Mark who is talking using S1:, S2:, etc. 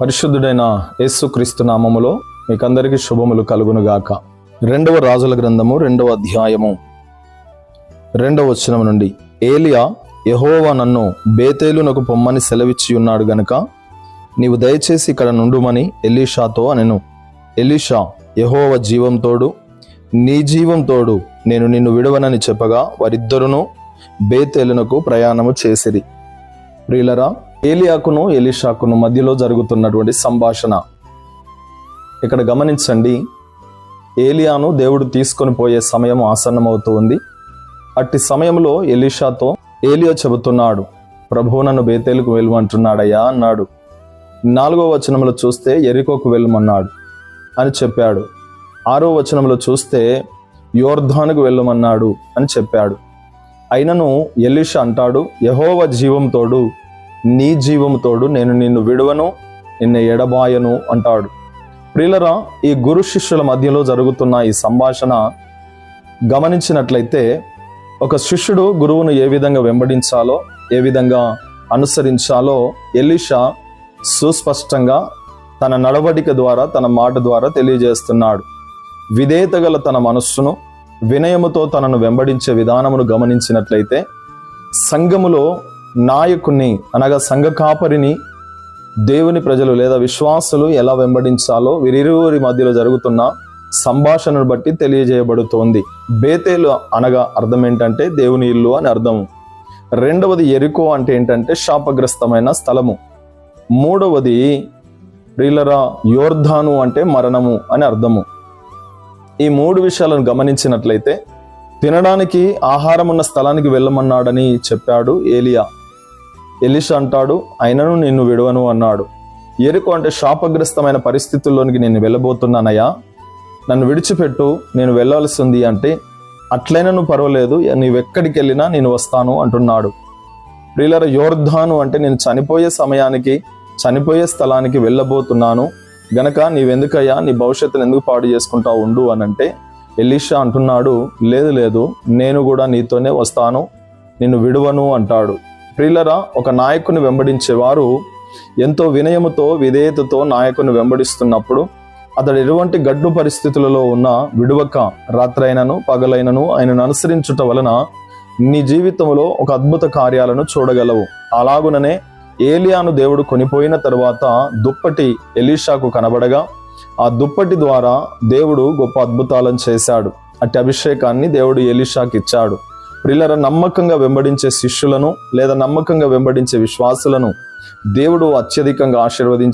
S1: పరిశుద్ధుడైన యేసుక్రీస్తు నామములో మీకందరికీ శుభములు కలుగునుగాక. రెండవ రాజుల గ్రంథము రెండవ అధ్యాయము. రెండవ వచనం నుండి ఏలియా యహోవా నన్ను బేతేలునకు పొమ్మని సెలవిచ్చి ఉన్నాడు గనుక నీవు దయచేసి ఇక్కడ నుండుమని ఎలీషాతో అనెను. ఎలీషా యహోవ జీవంతోడు నీ జీవంతోడు నేను నిన్ను విడవనని చెప్పగా వారిద్దరును బేతేలునకు ప్రయాణము చేసిరి. ప్రియులరా ఏలియాకును ఎలిషాకును మధ్యలో జరుగుతున్నటువంటి సంభాషణ. ఇక్కడ గమనించండి ఏలియాను దేవుడు తీసుకొని పోయే సమయం ఆసన్నమవుతూ ఉంది అట్టి సమయంలో ఎలీషాతో ఏలియా చెబుతున్నాడు ప్రభువు నన్ను బేతేలుకు వెళ్ళమంటున్నాడయ్యా అన్నాడు. నాలుగో వచనంలో చూస్తే ఎరికోకు వెళ్ళమన్నాడు అని చెప్పాడు. ఆరో వచనంలో చూస్తే యోర్ధానుకు వెళ్ళమన్నాడు అని చెప్పాడు. అయినను ఎలీషా అంటాడు యహోవ జీవంతోడు నీ జీవముతోడు నేను నిన్ను విడువను నిన్ను ఎడబాయను అంటాడు. ప్రియులరా ఈ గురు శిష్యుల మధ్యలో జరుగుతున్న ఈ సంభాషణ గమనించినట్లయితే ఒక శిష్యుడు గురువును ఏ విధంగా వెంబడించాలో ఏ విధంగా అనుసరించాలో ఎలీషా సుస్పష్టంగా తన నడవడిక ద్వారా తన మాట ద్వారా తెలియజేస్తున్నాడు. విధేయత గల తన మనస్సును వినయముతో తనను వెంబడించే విధానమును గమనించినట్లయితే సంఘములో నాయకుణ్ణి అనగా సంఘ కాపరిని దేవుని ప్రజలు లేదా విశ్వాసులు ఎలా వెంబడించాలో వీరిరువురి మధ్యలో జరుగుతున్న సంభాషణను బట్టి తెలియజేయబడుతోంది. బేతేలు అనగా అర్థం ఏంటంటే దేవుని ఇల్లు అని అర్థము రెండవది ఎరుకో అంటే ఏంటంటే శాపగ్రస్తమైన స్థలము. మూడవది రీలరా యోర్ధాను అంటే మరణము అని అర్థము. ఈ మూడు విషయాలను గమనించినట్లయితే తినడానికి ఆహారం ఉన్న స్థలానికి వెళ్ళమన్నాడని చెప్పాడు ఏలియా. ఎలిషా అంటాడు అయినను నిన్ను విడవను అన్నాడు. ఎరుకు అంటే శాపగ్రస్తమైన పరిస్థితుల్లోనికి నేను వెళ్ళబోతున్నానయ్యా. నన్ను విడిచిపెట్టు నేను వెళ్ళాల్సింది అంటే అట్లయినను పర్వాలేదు నీవెక్కడికి వెళ్ళినా నేను వస్తాను అంటున్నాడు. ప్రియులర యోర్ధాను అంటే నేను చనిపోయే సమయానికి చనిపోయే స్థలానికి వెళ్ళబోతున్నాను. గనక నీవెందుకయ్యా నీ భవిష్యత్తును ఎందుకు పాడు చేసుకుంటా ఉండు అని అంటే ఎలీషా అంటున్నాడు లేదు లేదు నేను కూడా నీతోనే వస్తాను నిన్ను విడువను అంటాడు. ప్రియులరా ఒక నాయకుని వెంబడించేవారు ఎంతో వినయముతో విధేయతతో నాయకుని వెంబడిస్తున్నప్పుడు అతడు ఎటువంటి గడ్డు పరిస్థితులలో ఉన్న విడువక రాత్రైనను పగలైనను ఆయనను అనుసరించుట వలన నీ జీవితంలో ఒక అద్భుత కార్యాలను చూడగలవు. అలాగుననే ఏలియాను దేవుడు కొనిపోయిన తరువాత దుప్పటి ఎలీషాకు కనబడగా ఆ దుప్పటి ద్వారా దేవుడు గొప్ప అద్భుతాలను చేశాడు. అట్టి అభిషేకాన్ని దేవుడు ఎలీషాకి ఇచ్చాడు ప్రిల్లర నమ్మకంగా వెంబడించే శిష్యులను లేదా నమ్మకంగా వెంబడించే విశ్వాసులను దేవుడు అత్యధికంగా